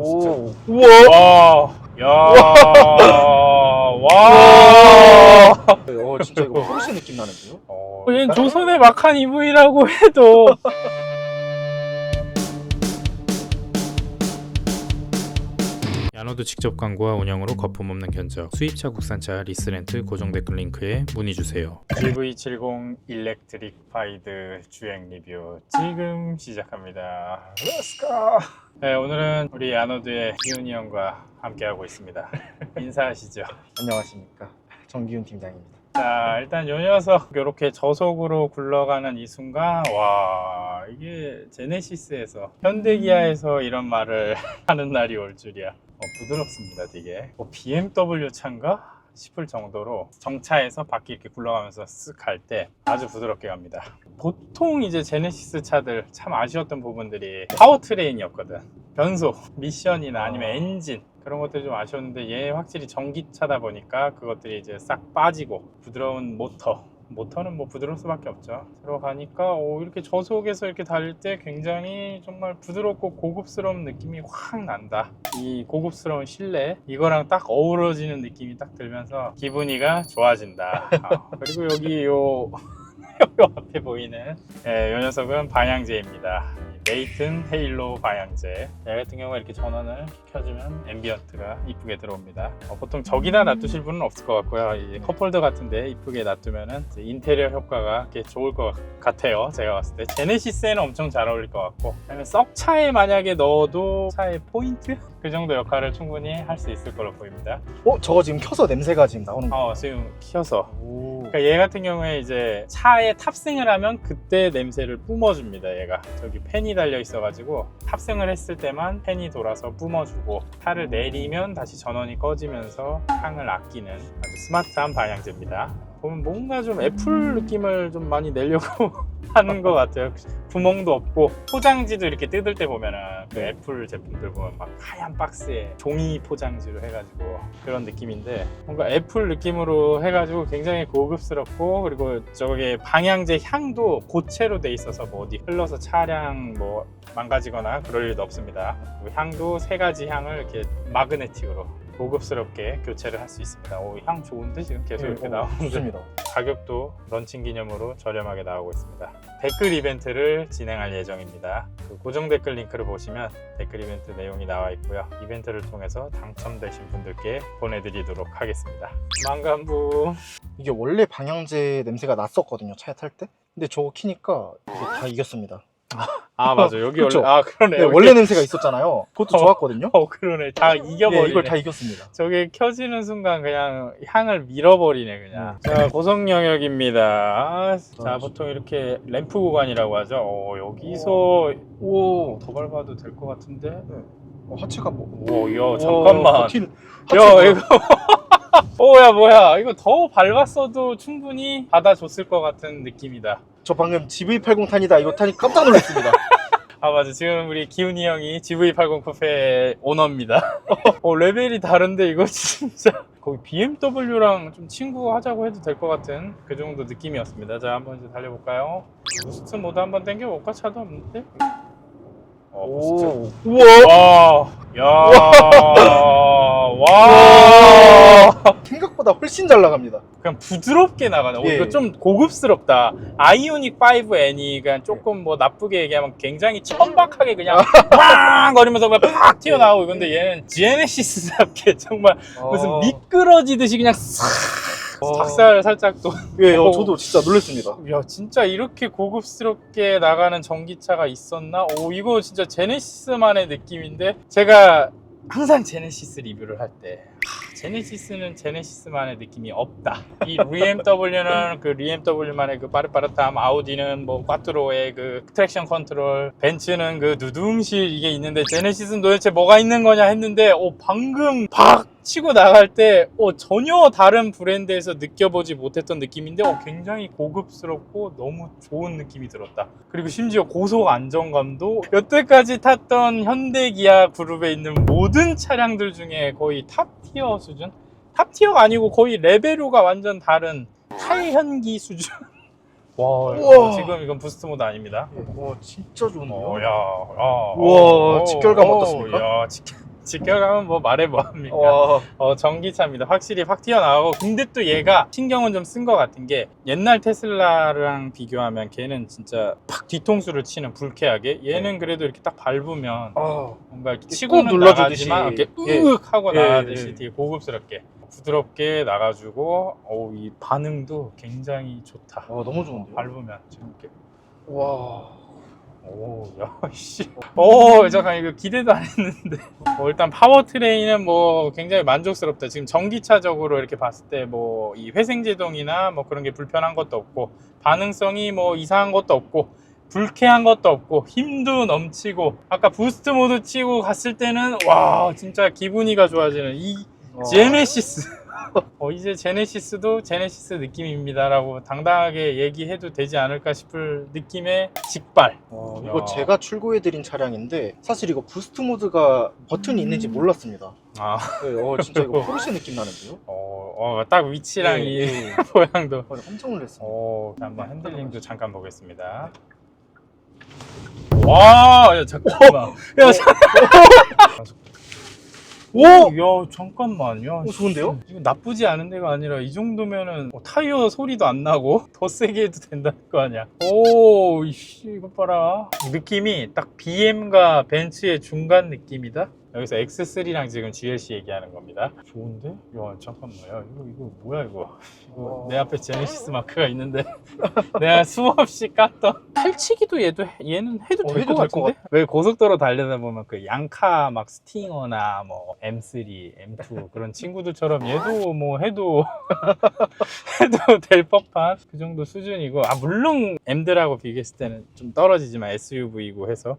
오. 우와! 야! 와! 어, 진짜 이거 포르쉐 느낌 나는데요? 어, 얘는 조선의 막한 EV라고 해도 야노드 직접 광고와 운영으로 거품 없는 견적 수입차 국산차 리스렌트 고정 댓글 링크에 문의 주세요 GV70 일렉트릭 파이드 주행 리뷰 지금 시작합니다 Let's go! 네, 오늘은 우리 야노드의 기훈이 형과 함께하고 있습니다 인사하시죠 안녕하십니까. 정기훈 팀장입니다. 자 일단 요 녀석 이렇게 저속으로 굴러가는 이 순간 와 이게 제네시스에서 현대기아에서 이런 말을 하는 날이 올 줄이야 어, 부드럽습니다 되게. 뭐 BMW 차인가 싶을 정도로 정차에서 바퀴 이렇게 굴러가면서 쓱 갈 때 아주 부드럽게 갑니다. 보통 이제 제네시스 차들 참 아쉬웠던 부분들이 파워트레인이었거든. 변속, 미션이나 아니면 엔진 그런 것들이 좀 아쉬웠는데 얘 확실히 전기차다 보니까 그것들이 이제 싹 빠지고 부드러운 모터 모터는 뭐 부드러울 수밖에 없죠. 들어가니까 오, 이렇게 저속에서 이렇게 달릴 때 굉장히 정말 부드럽고 고급스러운 느낌이 확 난다. 이 고급스러운 실내 이거랑 딱 어우러지는 느낌이 딱 들면서 기분이가 좋아진다. 아, 그리고 여기 요, 요 앞에 보이는 예, 요 녀석은 방향제입니다. 메이튼 헤일로 방향제. 얘 같은 경우에 이렇게 전원을 켜주면 앰비언트가 이쁘게 들어옵니다. 어, 보통 저기다 놔두실 분은 없을 것 같고요. 이 컵홀더 같은데 이쁘게 놔두면은 이제 인테리어 효과가 꽤 좋을 것 같아요. 제가 봤을 때. 제네시스에는 엄청 잘 어울릴 것 같고. 그다음에 썩차에 만약에 넣어도 차의 포인트? 그 정도 역할을 충분히 할 수 있을 걸로 보입니다 어, 저거 지금 켜서 냄새가 지금 나오는 거. 어 지금 키워서 오. 그러니까 얘 같은 경우에 이제 차에 탑승을 하면 그때 냄새를 뿜어줍니다 얘가 저기 팬이 달려 있어가지고 탑승을 했을 때만 팬이 돌아서 뿜어주고 차를 내리면 다시 전원이 꺼지면서 향을 아끼는 아주 스마트한 방향제입니다 보면 뭔가 좀 애플 느낌을 좀 많이 내려고 하는 것 같아요 구멍도 없고 포장지도 이렇게 뜯을 때 보면은 그 애플 제품들 보면 막 하얀 박스에 종이 포장지로 해가지고 그런 느낌인데 뭔가 애플 느낌으로 해가지고 굉장히 고급스럽고 그리고 저게 방향제 향도 고체로 돼 있어서 뭐 어디 흘러서 차량 뭐 망가지거나 그럴 일도 없습니다. 그리고 향도 세 가지 향을 이렇게 마그네틱으로 고급스럽게 교체를 할 수 있습니다. 오, 향 좋은데 지금 계속 네, 이렇게 어, 나오는데 좋습니다. 가격도 런칭 기념으로 저렴하게 나오고 있습니다. 댓글 이벤트를 진행할 예정입니다. 그 고정 댓글 링크를 보시면 댓글 이벤트 내용이 나와 있고요. 이벤트를 통해서 당첨되신 분들께 보내드리도록 하겠습니다. 망간부 이게 원래 방향제 냄새가 났었거든요. 차에 탈 때. 근데 저거 키니까 이게 다 이겼습니다. 아 맞아 여기 그쵸? 원래 아 그러네 네, 여기- 원래 냄새가 있었잖아요. 그것도 어. 좋았거든요. 어 그러네 다 이겨버리네 네, 이걸 다 이겼습니다. 저게 켜지는 순간 그냥 향을 밀어버리네 그냥 자 고속 영역입니다 아, 자 아, 보통 이렇게 램프 구간이라고 하죠 어, 여기서 오더 밟아도 될 것 같은데 어, 하체가 뭐. 오야 잠깐만 버틸- 야 하체가- 이거 오야 뭐야. 이거 더 밟았어도 충분히 받아줬을 것 같은 느낌이다. 저 방금 GV80 탄이다. 이거 타니 깜짝 놀랐습니다. 아 맞아. 지금 우리 기훈이 형이 GV80 쿠페 오너입니다. 어 레벨이 다른데 이거 진짜. 거기 BMW랑 좀 친구 하자고 해도 될 것 같은 그 정도 느낌이었습니다. 자 한번 이제 달려볼까요? 부스트 모드 한번 당겨볼까 차도 없는데? 어 부스트. 오. 우와. 와 야 와 생각보다 훨씬 잘 나갑니다. 그냥 부드럽게 나가네. 오, 예. 이거 좀 고급스럽다. 아이오닉 5N이 그냥 조금 뭐 나쁘게 얘기하면 굉장히 천박하게 그냥 빵 거리면서 그냥 팍 튀어나오고 근데 얘는 지에네시스답게 정말 무슨 아. 미끄러지듯이 그냥 싹 어. 닭살 살짝 또. 예, 어, 오. 저도 진짜 놀랐습니다. 야 진짜 이렇게 고급스럽게 나가는 전기차가 있었나? 오 이거 진짜 제네시스만의 느낌인데 제가 항상 제네시스 리뷰를 할 때 제네시스는 제네시스만의 느낌이 없다. 이 BMW는 그 BMW만의 그 빠릇빠릇함, 아우디는 뭐 꽈트로의 그 트랙션 컨트롤, 벤츠는 그 누둥실 이게 있는데 제네시스는 도대체 뭐가 있는 거냐 했는데 오 방금 박 치고 나갈 때 어, 전혀 다른 브랜드에서 느껴보지 못했던 느낌인데 어, 굉장히 고급스럽고 너무 좋은 느낌이 들었다. 그리고 심지어 고속 안정감도 여태까지 탔던 현대 기아 그룹에 있는 모든 차량들 중에 거의 탑 티어 수준? 탑 티어가 아니고 거의 레벨로가 완전 다른 탈현기 수준. 와, 우와. 지금 이건 부스트 모드 아닙니다. 와, 진짜 좋은데요. 어, 야, 야. 우와, 어, 직결감 어, 어떻습니까? 야, 직... 지켜가면 뭐 말해 뭐합니까? 와. 어, 전기차입니다. 확실히 확 튀어나오고 근데 또 얘가 신경은 좀 쓴 것 같은 게 옛날 테슬라랑 비교하면 걔는 진짜 팍 뒤통수를 치는 불쾌하게 얘는 그래도 이렇게 딱 밟으면 아. 뭔가 이렇게 눌러주듯이. 나가지만 이렇게 예. 으윽 하고 예, 나가듯이 예. 되게 고급스럽게 부드럽게 나가지고 어우 이 반응도 굉장히 좋다. 와 너무 좋은데요? 밟으면 지금 이렇게 와. 오, 야, 씨. 오, 잠깐, 이거 기대도 안 했는데. 뭐 일단 파워트레인은 뭐 굉장히 만족스럽다. 지금 전기차적으로 이렇게 봤을 때 뭐 이 회생제동이나 뭐 그런 게 불편한 것도 없고, 반응성이 뭐 이상한 것도 없고, 불쾌한 것도 없고, 힘도 넘치고, 아까 부스트 모드 치고 갔을 때는 와, 진짜 기분이가 좋아지는 이 와. 제네시스. 어, 이제 제네시스도 제네시스 느낌입니다라고 당당하게 얘기해도 되지 않을까 싶을 느낌의 직발. 와, 야. 이거 제가 출고해드린 차량인데 사실 이거 부스트 모드가 버튼이 있는지 몰랐습니다. 아, 네, 어, 진짜 이거 포르쉐 느낌 나는데요? 어, 어, 딱 위치랑 예, 이 예. 모양도. 어, 깜짝 놀랐습니다. 어, 한번 핸들링도 잠깐 보겠습니다. 와, 야, 잠깐만. 야, 잠 오! 야, 잠깐만. 야, 오, 좋은데요? 이거 나쁘지 않은 데가 아니라 이 정도면은 뭐 타이어 소리도 안 나고 더 세게 해도 된다는 거 아니야. 오, 이씨, 이거 봐라. 느낌이 딱 BM과 벤츠의 중간 느낌이다. 여기서 X3랑 지금 GLC 얘기하는 겁니다. 좋은데? 야, 잠깐만. 야, 이거, 이거 뭐야, 이거. 이거 와. 내 앞에 제네시스 마크가 있는데 내가 수없이 깠던 펼치기도 얘도 해- 얘는 해도 어, 될 해도 것 될것 같은데? 왜 고속도로 달리다 보면 그 양카 막 스팅어나 뭐 M3, M2 그런 친구들처럼 얘도 뭐 해도 해도 될 법한 그 정도 수준이고 아 물론 M들하고 비교했을 때는 좀 떨어지지만 SUV이고 해서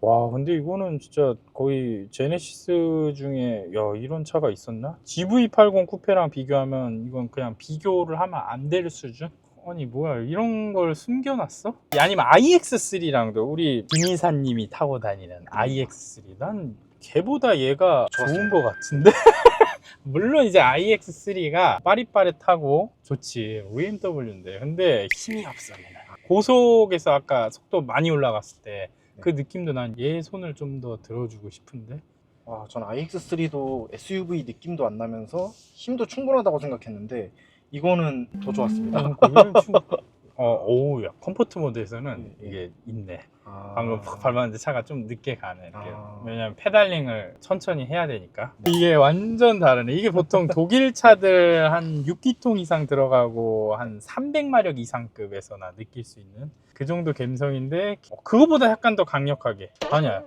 와 근데 이거는 진짜 거의 제네시스 중에 야 이런 차가 있었나? GV80 쿠페랑 비교하면 이건 그냥 비교를 하면 안 될 수준? 아니 뭐야 이런 걸 숨겨놨어? 아니면 iX3랑도 우리 김이사님이 타고 다니는 iX3 난 걔보다 얘가 좋은. 것 같은데? 물론 이제 iX3가 빠릿빠릿하고 좋지 BMW인데 근데 힘이 없어 얘는 고속에서 아까 속도 많이 올라갔을 때 그 느낌도 난 얘 손을 좀 더 들어주고 싶은데 와, 전 iX3도 SUV 느낌도 안 나면서 힘도 충분하다고 생각했는데 이거는 더 좋았습니다. 어, 충... 어, 오우, 야, 컴포트 모드에서는 네. 이게 있네. 아. 방금 팍 밟았는데 차가 좀 늦게 가네. 이렇게. 아. 왜냐면 페달링을 천천히 해야 되니까. 이게 완전 다르네. 이게 보통 독일 차들 한 6기통 이상 들어가고 한 300마력 이상급에서나 느낄 수 있는 그 정도 감성인데 어, 그거보다 약간 더 강력하게. 아니야.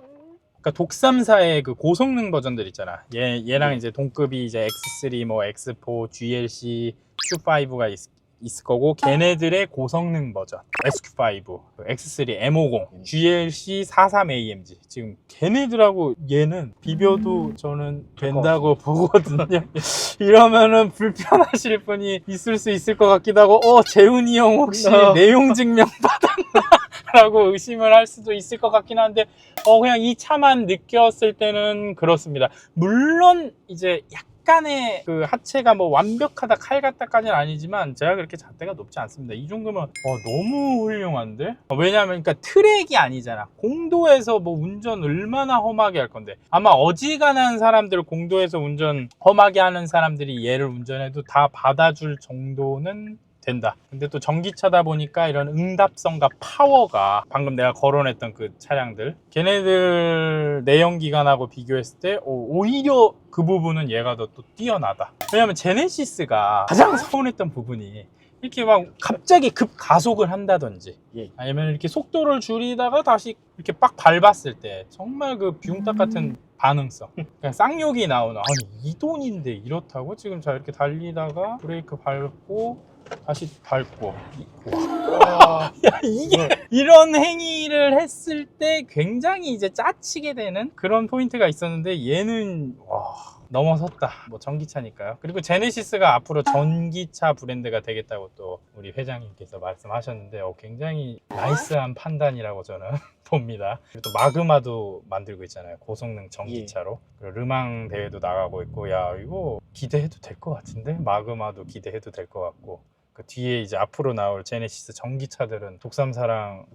그러니까 독삼사의 그 고성능 버전들 있잖아. 얘 얘랑 네. 이제 동급이 이제 X3, 뭐 X4, GLC, Q5가 있, 있을 거고 걔네들의 고성능 버전 SQ5, X3, M50, GLC 43 AMG 지금 걔네들하고 얘는 비벼도 저는 된다고 보거든요. 이러면은 불편하실 분이 있을 수 있을 것 같기도 하고 어 재훈이 형 혹시 어. 내용 증명 받았나 라고 의심을 할 수도 있을 것 같긴 한데 어 그냥 이 차만 느꼈을 때는 그렇습니다. 물론 이제 약간 의 그 하체가 뭐 완벽하다 칼 같다까지는 아니지만 제가 그렇게 잣대가 높지 않습니다. 이 정도면 어, 너무 훌륭한데? 어, 왜냐면 그러니까 트랙이 아니잖아. 공도에서 뭐 운전 얼마나 험하게 할 건데 아마 어지간한 사람들 공도에서 운전 험하게 하는 사람들이 얘를 운전해도 다 받아줄 정도는 된다. 근데 또 전기차다 보니까 이런 응답성과 파워가 방금 내가 거론했던 그 차량들 걔네들 내연기관하고 비교했을 때 오, 오히려 그 부분은 얘가 더 또 뛰어나다. 왜냐면 제네시스가 가장 서운했던 부분이 이렇게 막 갑자기 급 가속을 한다든지 예. 아니면 이렇게 속도를 줄이다가 다시 이렇게 빡 밟았을 때 정말 그 비용딱 같은 반응성 그냥 쌍욕이 나오는 아니 이 돈인데 이렇다고 지금 자 이렇게 달리다가 브레이크 밟고 다시 밟고 이- 와. 야 이게 이런 행위를 했을 때 굉장히 이제 짜치게 되는 그런 포인트가 있었는데 얘는 와 넘어섰다. 뭐 전기차니까요. 그리고 제네시스가 앞으로 전기차 브랜드가 되겠다고 또 우리 회장님께서 말씀하셨는데 어, 굉장히 나이스한 판단이라고 저는 봅니다. 그리고 또 마그마도 만들고 있잖아요. 고성능 전기차로. 그리고 르망 대회도 나가고 있고 야 이거 기대해도 될 것 같은데? 마그마도 기대해도 될 것 같고. 그 뒤에 이제 앞으로 나올 제네시스 전기차들은 독삼사랑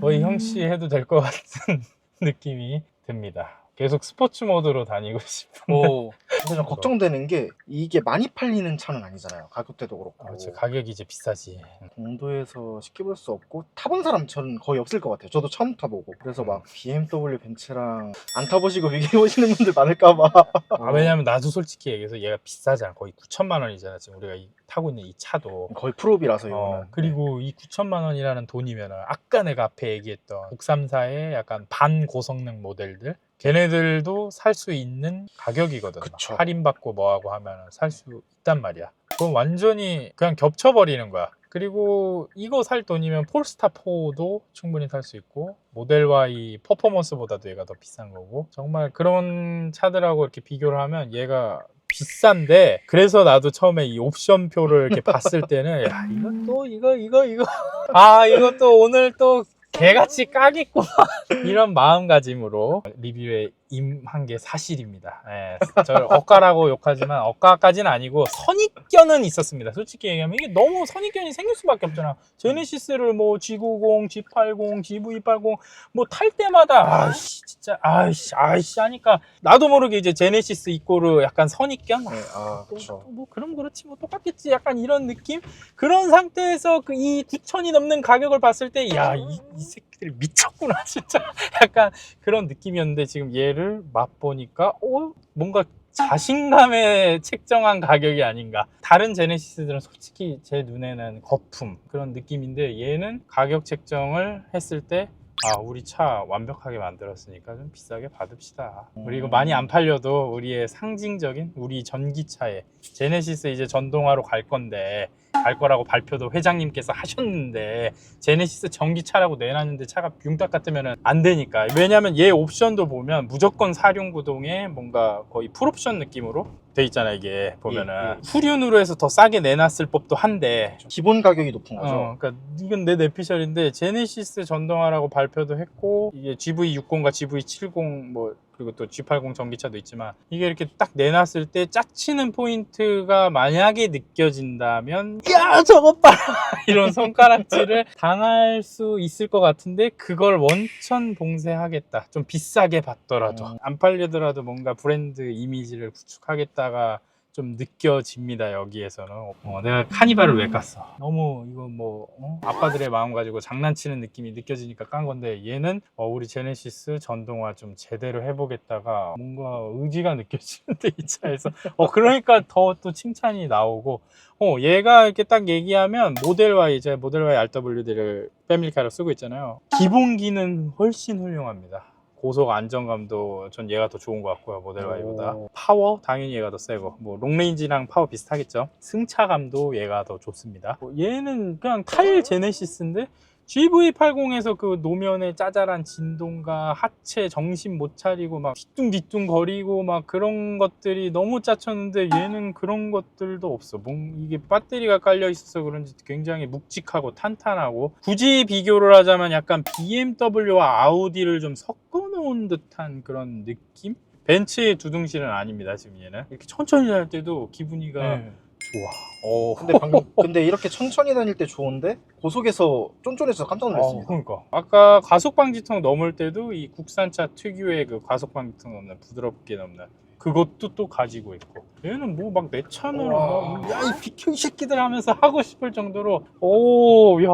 거의 형씨 해도 될 것 같은 느낌이 듭니다. 계속 스포츠 모드로 다니고 싶은. 오. 근데 좀 걱정되는 게 이게 많이 팔리는 차는 아니잖아요. 가격대도 그렇고. 그렇지 가격이 이제 비싸지. 공도에서 쉽게 볼 수 없고 타본 사람 저는 거의 없을 것 같아요. 저도 처음 타보고 그래서 막 BMW 벤츠랑 안 타보시고 비교해 보시는 분들 많을까봐. 아, 왜냐면 나도 솔직히 얘기해서 얘가 비싸잖아. 거의 9천만 원이잖아. 지금 우리가 이- 타고 있는 이 차도. 거의 프로비라서 어, 이거는. 그리고 이 9천만 원이라는 돈이면 아까 내가 앞에 얘기했던 국삼사의 약간 반고성능 모델들 걔네들도 살 수 있는 가격이거든. 그쵸. 할인받고 뭐하고 하면 살 수 있단 말이야. 그럼 완전히 그냥 겹쳐버리는 거야. 그리고 이거 살 돈이면 폴스타 4도 충분히 탈수 있고 모델 Y 퍼포먼스보다도 얘가 더 비싼 거고 정말 그런 차들하고 이렇게 비교를 하면 얘가 비싼데 그래서 나도 처음에 이 옵션표를 이렇게 봤을 때는 야 이거 또 이거 이거 이거 아 이거 또 오늘 또 개같이 까겠구만 이런 마음가짐으로 리뷰에 임한 게 사실입니다. 예, 저를 억까라고 욕하지만 억까까지는 아니고 선입견은 있었습니다. 솔직히 얘기하면 이게 너무 선입견이 생길 수밖에 없잖아. 제네시스를 뭐 G90, G80, GV80 뭐 탈 때마다 아이씨 진짜 아이씨 아이씨 하니까 나도 모르게 이제 제네시스 이꼬르 약간 선입견 네, 아, 또, 그렇죠. 또뭐 그럼 그렇지 뭐 똑같겠지 약간 이런 느낌 그런 상태에서 그 이 9천이 넘는 가격을 봤을 때 야이 이 새끼들 미쳤구나 진짜 약간 그런 느낌이었는데 지금 얘를 맛보니까 어? 뭔가 자신감에 책정한 가격이 아닌가. 다른 제네시스들은 솔직히 제 눈에는 거품 그런 느낌인데 얘는 가격 책정을 했을 때 아, 우리 차 완벽하게 만들었으니까 좀 비싸게 받읍시다. 그리고 음. 많이 안 팔려도 우리의 상징적인 우리 전기차에 제네시스 이제 전동화로 갈 건데 갈 거라고 발표도 회장님께서 하셨는데 제네시스 전기차라고 내놨는데 차가 융딱 같으면 안 되니까 왜냐면 얘 옵션도 보면 무조건 사륜구동에 뭔가 거의 풀옵션 느낌으로 돼 있잖아 이게 보면은 예, 예. 후륜으로 해서 더 싸게 내놨을 법도 한데 기본 가격이 높은 거죠. 어, 그러니까 이건 내 내피셜인데 제네시스 전동화라고 발표도 했고 이게 GV60과 GV70 뭐 그리고 또 G80 전기차도 있지만 이게 이렇게 딱 내놨을 때 짝치는 포인트가 만약에 느껴진다면 야 저것 봐라 이런 손가락질을 당할 수 있을 것 같은데 그걸 원천 봉쇄하겠다. 좀 비싸게 받더라도. 음. 안 팔리더라도 뭔가 브랜드 이미지를 구축하겠다가 좀 느껴집니다 여기에서는. 어, 내가 카니발을 왜 깠어? 너무 이거 뭐 어? 아빠들의 마음 가지고 장난치는 느낌이 느껴지니까 깐 건데 얘는 어, 우리 제네시스 전동화 좀 제대로 해보겠다가 뭔가 의지가 느껴지는데 이 차에서. 어 그러니까 더 또 칭찬이 나오고. 어 얘가 이렇게 딱 얘기하면 모델 Y 이제 모델 Y RWD를 패밀리카로 쓰고 있잖아요. 기본기는 훨씬 훌륭합니다 고속 안정감도 전 얘가 더 좋은 것 같고요 모델 Y보다. 오. 파워? 당연히 얘가 더 세고. 뭐 롱레인지랑 파워 비슷하겠죠? 승차감도 얘가 더 좋습니다. 뭐 얘는 그냥 탈 제네시스인데 GV80에서 그 노면의 짜잘한 진동과 하체 정신 못 차리고 막 뒤뚱뒤뚱 거리고 막 그런 것들이 너무 짜쳤는데 얘는 그런 것들도 없어. 뭔 이게 배터리가 깔려 있어서 그런지 굉장히 묵직하고 탄탄하고 굳이 비교를 하자면 약간 BMW와 아우디를 좀 섞어 놓은 듯한 그런 느낌? 벤츠의 두둥실은 아닙니다, 지금 얘는. 이렇게 천천히 할 때도 기분이가 네. 좋아. 어. 근데 방금 근데 이렇게 천천히 다닐 때 좋은데 고속에서 쫀쫀해서 깜짝 어, 놀랐습니다. 그러니까 아까 가속 방지턱 넘을 때도 이 국산차 특유의 그 가속 방지턱 넘는 부드럽게 넘는 그것도 또 가지고 있고 얘는 뭐 막내 차는 와. 야이 비켜 이 새끼들 하면서 하고 싶을 정도로 오야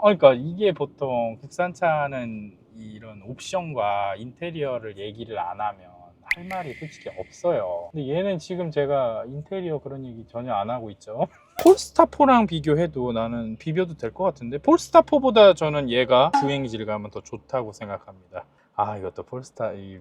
그러니까 이게 보통 국산차는 이런 옵션과 인테리어를 얘기를 안 하면 할 말이 솔직히 없어요. 근데 얘는 지금 제가 인테리어 그런 얘기 전혀 안 하고 있죠. 폴스타4랑 비교해도 나는 비교도 될 것 같은데 폴스타4보다 저는 얘가 주행 질감은 더 좋다고 생각합니다. 아 이것도 폴스타 이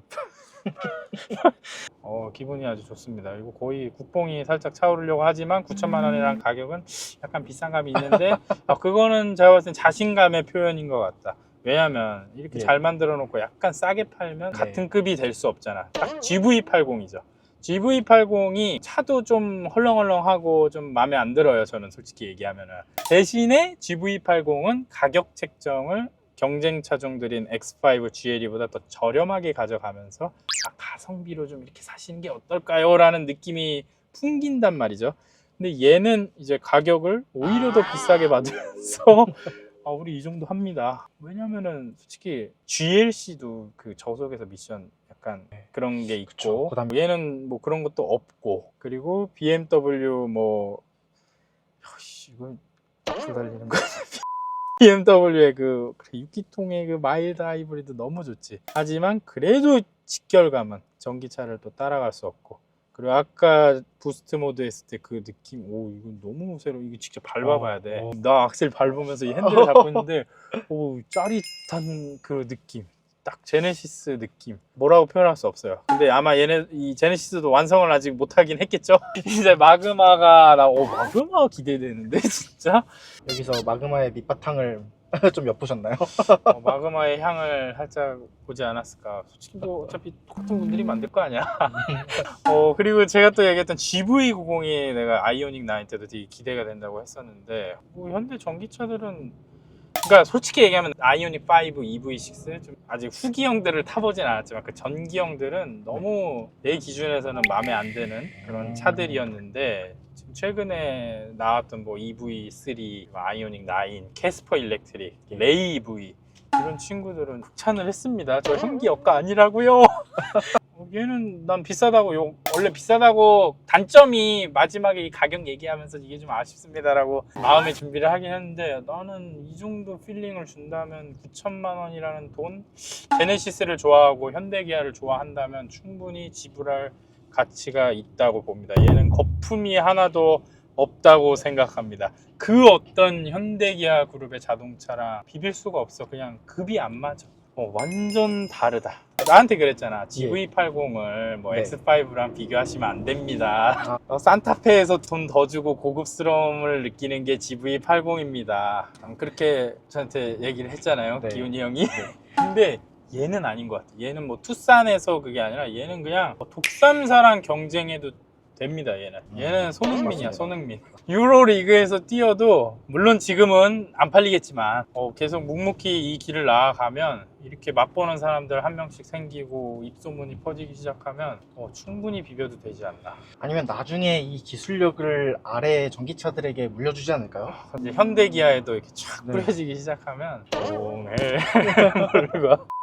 어, 기분이 아주 좋습니다. 이거 거의 국뽕이 살짝 차오르려고 하지만 9천만 원이란 가격은 약간 비싼 감이 있는데 어, 그거는 제가 봤을 땐 자신감의 표현인 것 같다. 왜냐면 이렇게 예. 잘 만들어 놓고 약간 싸게 팔면 네. 같은 급이 될 수 없잖아. 딱 GV80이죠. GV80이 차도 좀 헐렁헐렁하고 좀 마음에 안 들어요. 저는 솔직히 얘기하면 은. 대신에 GV80은 가격 책정을 경쟁 차종들인 X5 GLE보다 더 저렴하게 가져가면서 아, 가성비로 좀 이렇게 사시는 게 어떨까요? 라는 느낌이 풍긴단 말이죠. 근데 얘는 이제 가격을 오히려 더 비싸게 받으면서 아, 우리 이 정도 합니다. 왜냐면은 솔직히 GLC도 그 저속에서 미션 약간 그런 게 있고 그쵸. 얘는 뭐 그런 것도 없고 그리고 BMW 뭐 씨, 이건 줄 달리는 거 BMW의 그 6기통의 그 마일드 하이브리드 너무 좋지 하지만 그래도 직결감은 전기차를 또 따라갈 수 없고 그리고 아까 부스트 모드 했을 때 그 느낌 오 이건 너무 새로 이거 직접 밟아봐야 어, 돼. 어. 나 악셀 밟으면서 이 핸들을 잡고 있는데 오 짜릿한 그 느낌. 딱 제네시스 느낌. 뭐라고 표현할 수 없어요. 근데 아마 얘네 이 제네시스도 완성을 아직 못하긴 했겠죠? 이제 마그마가 나오 마그마 기대되는데 진짜? 여기서 마그마의 밑바탕을 좀 엿보셨나요? 어, 마그마의 향을 살짝 보지 않았을까 솔직히 뭐 어차피 똑같은 분들이 만들 거 아니야 어 그리고 제가 또 얘기했던 GV90이 내가 아이오닉 9 때도 되게 기대가 된다고 했었는데 뭐 현대 전기차들은 그러니까 솔직히 얘기하면 아이오닉 5, EV6 좀 아직 후기형들을 타보진 않았지만 그 전기형들은 너무 내 기준에서는 마음에 안 드는 그런 음. 차들이었는데 최근에 나왔던 뭐 EV3, 아이오닉 9, 캐스퍼 일렉트릭, 레이 EV 이런 친구들은 극찬을 했습니다. 저 현기 역가 아니라고요. 어, 얘는 난 비싸다고 요 원래 비싸다고 단점이 마지막에 이 가격 얘기하면서 이게 좀 아쉽습니다라고 마음의 준비를 하긴 했는데 나는 이 정도 필링을 준다면 9천만 원이라는 돈 제네시스를 좋아하고 현대 기아를 좋아한다면 충분히 지불할 가치가 있다고 봅니다. 얘는 거품이 하나도 없다고 생각합니다. 그 어떤 현대기아 그룹의 자동차랑 비빌 수가 없어. 그냥 급이 안 맞아. 어, 완전 다르다. 나한테 그랬잖아. GV80을 뭐 네. X5랑 비교하시면 안 됩니다. 아. 어, 산타페에서 돈 더 주고 고급스러움을 느끼는 게 GV80입니다. 그렇게 저한테 얘기를 했잖아요. 네. 기훈이 형이. 근데 얘는 아닌 것 같아. 얘는 뭐 투싼에서 그게 아니라 얘는 그냥 뭐 독삼사랑 경쟁해도 됩니다. 얘는. 얘는 음, 손흥민이야. 맞습니다. 손흥민. 유로 리그에서 뛰어도 물론 지금은 안 팔리겠지만 어, 계속 묵묵히 이 길을 나아가면 이렇게 맛보는 사람들 한 명씩 생기고 입소문이 퍼지기 시작하면 어, 충분히 비벼도 되지 않나. 아니면 나중에 이 기술력을 아래 전기차들에게 물려주지 않을까요? 이제 현대기아에도 이렇게 촥 네. 뿌려지기 시작하면 오메 모르고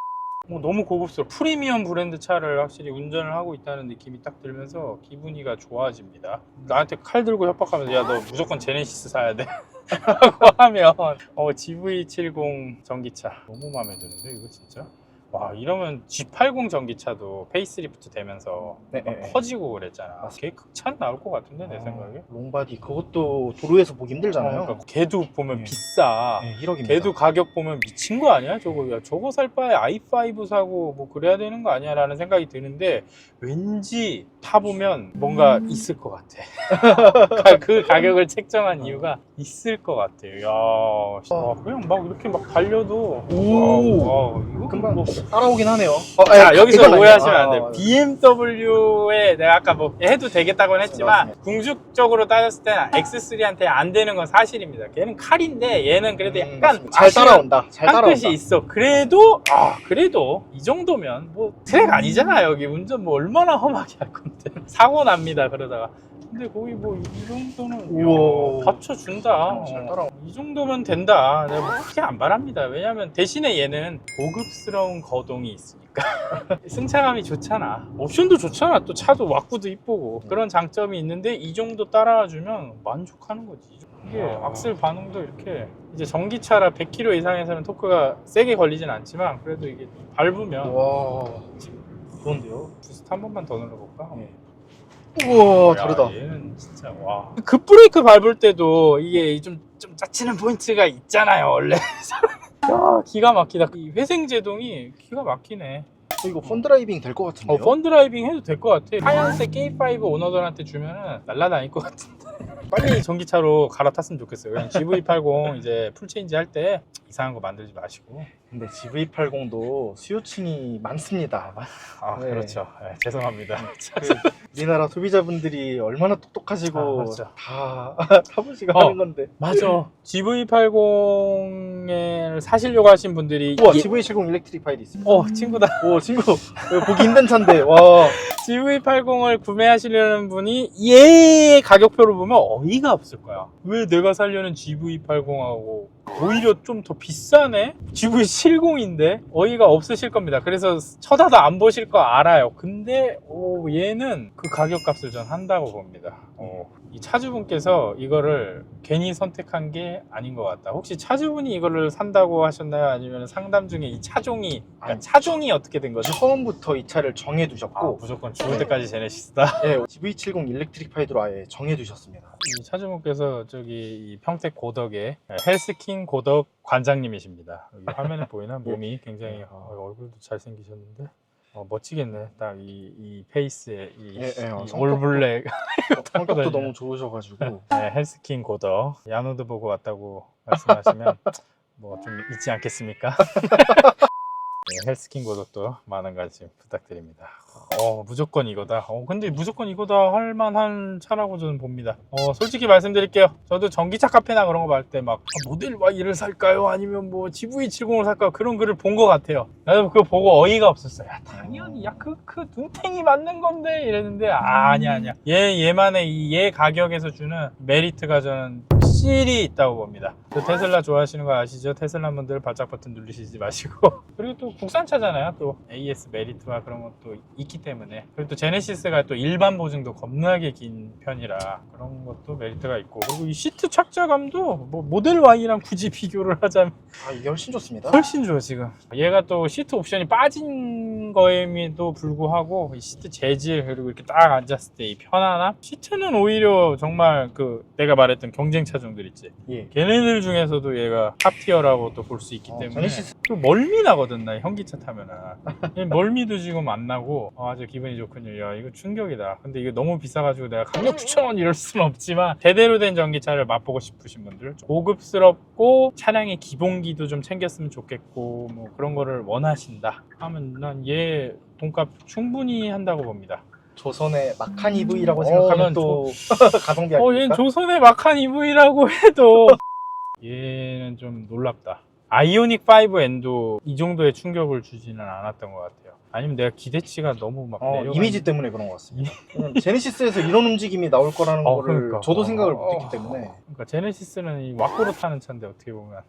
뭐 너무 고급스러워. 프리미엄 브랜드 차를 확실히 운전을 하고 있다는 느낌이 딱 들면서 기분이가 좋아집니다. 나한테 칼 들고 협박하면서 야 너 무조건 제네시스 사야 돼. 라고 하면 어, GV70 전기차. 너무 마음에 드는데 이거 진짜 와 이러면 G80 전기차도 페이스리프트 되면서 네, 막 네, 네. 커지고 그랬잖아 맞습니다. 걔 극찬 나올 것 같은데 내 어, 생각에 롱바디 그것도 도로에서 보기 힘들잖아요. 어, 그러니까 걔도 보면 네. 비싸. 네, 1억입니다. 걔도 가격 보면 미친 거 아니야? 저거 야 저거 살 바에 i5 사고 뭐 그래야 되는 거 아니야 라는 생각이 드는데 왠지 타보면 뭔가 있을 것 같아. 가- 그 가격을 책정한 이유가 있을 것 같아요. 야, 씨, 아, 그냥 막 이렇게 막 달려도 오. 와, 와, 이거 금방 뭐 따라오긴 하네요. 어, 자, 아니, 여기서. 오해하시면 안 아, 돼요. 아, BMW에 내가 아까 뭐 해도 되겠다고는 했지만. 궁극적으로 따졌을 때는 X3한테 안 되는 건 사실입니다. 걔는 칼인데 얘는 그래도 음, 약간 잘 따라온다. 잘한 따라온다. 끝이 있어. 그래도 아 그래도 이 정도면 뭐 트랙 아니잖아 여기 운전 뭐 얼마나 험하게 할 건데 사고 납니다 그러다가. 근데 거기 뭐이 정도는 우와. 야, 받쳐준다. 잘 어, 따라오- 이 정도면 된다. 내가 뭐 그렇게 안 바랍니다. 왜냐면 대신에 얘는 고급스러운 거동이 있으니까 승차감이 좋잖아. 옵션도 좋잖아. 또 차도 왁구도 이쁘고 그런 장점이 있는데 이 정도 따라와주면 만족하는 거지. 이게 아. 악셀 반응도 이렇게 이제 전기차라 100km 이상에서는 토크가 세게 걸리진 않지만 그래도 이게 밟으면 와, 좋은데요? 부스트 한 번만 더 눌러볼까? 네. 우와, 야, 다르다. 얘는 진짜 와. 급 브레이크 밟을 때도 이게 좀, 좀 짜치는 포인트가 있잖아요, 원래. 야, 기가 막히다. 이 회생 제동이 기가 막히네. 어, 이거 펀드라이빙 될 것 같은데요? 어, 펀드라이빙 해도 될 것 같아. 하얀색 K5 오너들한테 주면은 날라다닐 것 같은데. 빨리 전기차로 갈아탔으면 좋겠어요. 그냥 GV80 이제 풀체인지 할 때 이상한 거 만들지 마시고. 근데 GV80도 수요층이 많습니다. 아, 네. 그렇죠. 네, 죄송합니다. 그 우리나라 소비자분들이 얼마나 똑똑하시고 아. 다 타보시고 어. 하는 건데. 맞아. GV80을 사시려고 하신 분들이 우와, 이- GV70 일렉트릭 파일이 있습니다. 어, 친구다. 오, 친구. 이거 보기 힘든 차인데, 와. GV80을 구매하시려는 분이 얘 가격표를 보면 어이가 없을 거야. 왜 내가 살려는 GV80하고 오히려 좀 더 비싸네? GV70인데 어이가 없으실 겁니다. 그래서 쳐다도 안 보실 거 알아요. 근데 오, 얘는 그 가격값을 전 한다고 봅니다. 어, 이 차주분께서 이거를 괜히 선택한 게 아닌 것 같다. 혹시 차주분이 이거를 산다고 하셨나요? 아니면 상담 중에 이 차종이 그러니까 아니, 차종이 어떻게 된 거죠? 처음부터 이 차를 아, 정해두셨고 무조건 죽을 때까지 제네시스다. 예, GV70 일렉트릭 파이드로 아예 정해두셨습니다. 이 차주분께서 저기 이 평택 고덕의 헬스킹 고덕 관장님이십니다. 여기 화면에 보이나 몸이 굉장히 어, 얼굴도 잘 생기셨는데 어, 멋지겠네. 딱 이 이 페이스에 이, 예, 예, 어, 이 성격도- 올블랙 성격도 다니네요. 너무 좋으셔가지고 네, 헬스킹 고덕 야노드 보고 왔다고 말씀하시면 뭐 좀 있지 않겠습니까? 네, 헬스킹 고덕도 많은 관심 부탁드립니다. 어, 무조건 이거다. 어, 근데 무조건 이거다 할 만한 차라고 저는 봅니다. 어, 솔직히 말씀드릴게요. 저도 전기차 카페나 그런 거 볼 때막 아, 모델 Y를 살까요? 아니면 뭐 GV70을 살까요? 그런 글을 본 것 같아요. 나도 그거 보고 어이가 없었어요. 야, 당연히 야, 그, 그 눈탱이 맞는 건데 이랬는데 아, 아니야, 아니야. 얘, 얘만의 이 얘 가격에서 주는 메리트가 저는 확실히 있다고 봅니다. 저 테슬라 좋아하시는 거 아시죠? 테슬라 분들 발작 버튼 누르시지 마시고 그리고 또 국산차잖아요. 또 AS 메리트와 그런 것도 있기 때문에. 그리고 또 제네시스가 또 일반 보증도 겁나게 긴 편이라 그런 것도 메리트가 있고. 그리고 이 시트 착자감도 뭐 모델 Y랑 굳이 비교를 하자면 아 이게 훨씬 좋습니다. 훨씬 좋아 지금. 얘가 또 시트 옵션이 빠진 거에도 불구하고 이 시트 재질 그리고 이렇게 딱 앉았을 때 이 편안함? 시트는 오히려 정말 그 내가 말했던 경쟁 차종들 있지? 예. 걔네들 중에서도 얘가 탑티어라고 또 볼 수 있기 어, 때문에. 제네시스. 또 멀미 나거든 나 현기차 타면은. 얘 멀미도 지금 안 나고 어, 아주 기분이 좋군요 야. 이거 충격이다. 근데 이게 너무 비싸가지고 내가 강력 추천원 이럴 수는 없지만 제대로 된 전기차를 맛보고 싶으신 분들 고급스럽고 차량의 기본기도 좀 챙겼으면 좋겠고 뭐 그런 거를 원하신다 하면 난 얘 돈값 충분히 한다고 봅니다. 조선의 마칸 EV라고 어, 생각하면 난또 가성비 어, 아닙니까? 얘는 조선의 마칸 EV라고 해도 얘는 좀 놀랍다. 아이오닉 5N도 이 정도의 충격을 주지는 않았던 것 같아요. 아니면 내가 기대치가 너무 막 어, 이미지 때문에 그런 것 같습니다. 제네시스에서 이런 움직임이 나올 거라는 어, 거를 그러니까. 저도 생각을 어, 못했기 때문에 그러니까 제네시스는 이 왁구로 타는 차인데 어떻게 보면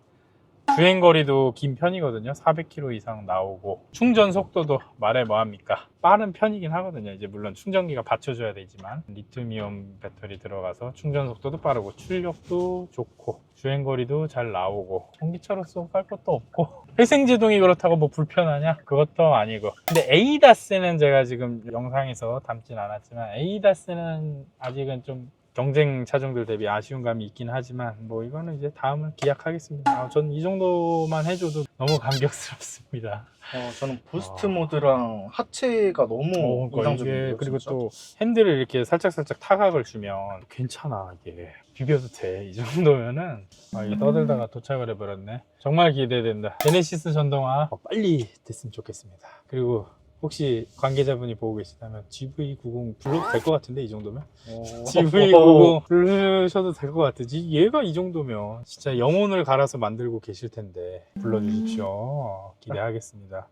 주행 거리도 긴 편이거든요. 400km 이상 나오고 충전 속도도 말해 뭐합니까? 빠른 편이긴 하거든요. 이제 물론 충전기가 받쳐줘야 되지만 리튬이온 배터리 들어가서 충전 속도도 빠르고 출력도 좋고 주행 거리도 잘 나오고 전기차로서 깔 것도 없고 회생제동이 그렇다고 뭐 불편하냐? 그것도 아니고 근데 에이다스는 제가 지금 영상에서 담진 않았지만 에이다스는 아직은 좀 경쟁 차종들 대비 아쉬운 감이 있긴 하지만 뭐 이거는 이제 다음을 기약하겠습니다. 아, 전이 정도만 해줘도 너무 감격스럽습니다. 어, 저는 부스트 아. 모드랑 하체가 너무 어, 그러니까 인상적이에요. 이게 그리고 진짜. 또 핸들을 이렇게 살짝 살짝 타각을 주면 괜찮아 이게 비벼도 돼 이 정도면은 아, 이게 떠들다가 도착을 해버렸네. 정말 기대된다. 제네시스 전동화 어, 빨리 됐으면 좋겠습니다. 그리고 혹시 관계자분이 보고 계시다면 GV90 불러도 될 것 같은데 이 정도면? 오. GV90 부르셔도 될 것 같으지 얘가 이 정도면 진짜 영혼을 갈아서 만들고 계실 텐데 불러주십시오 기대하겠습니다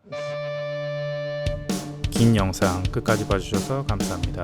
긴 영상 끝까지 봐주셔서 감사합니다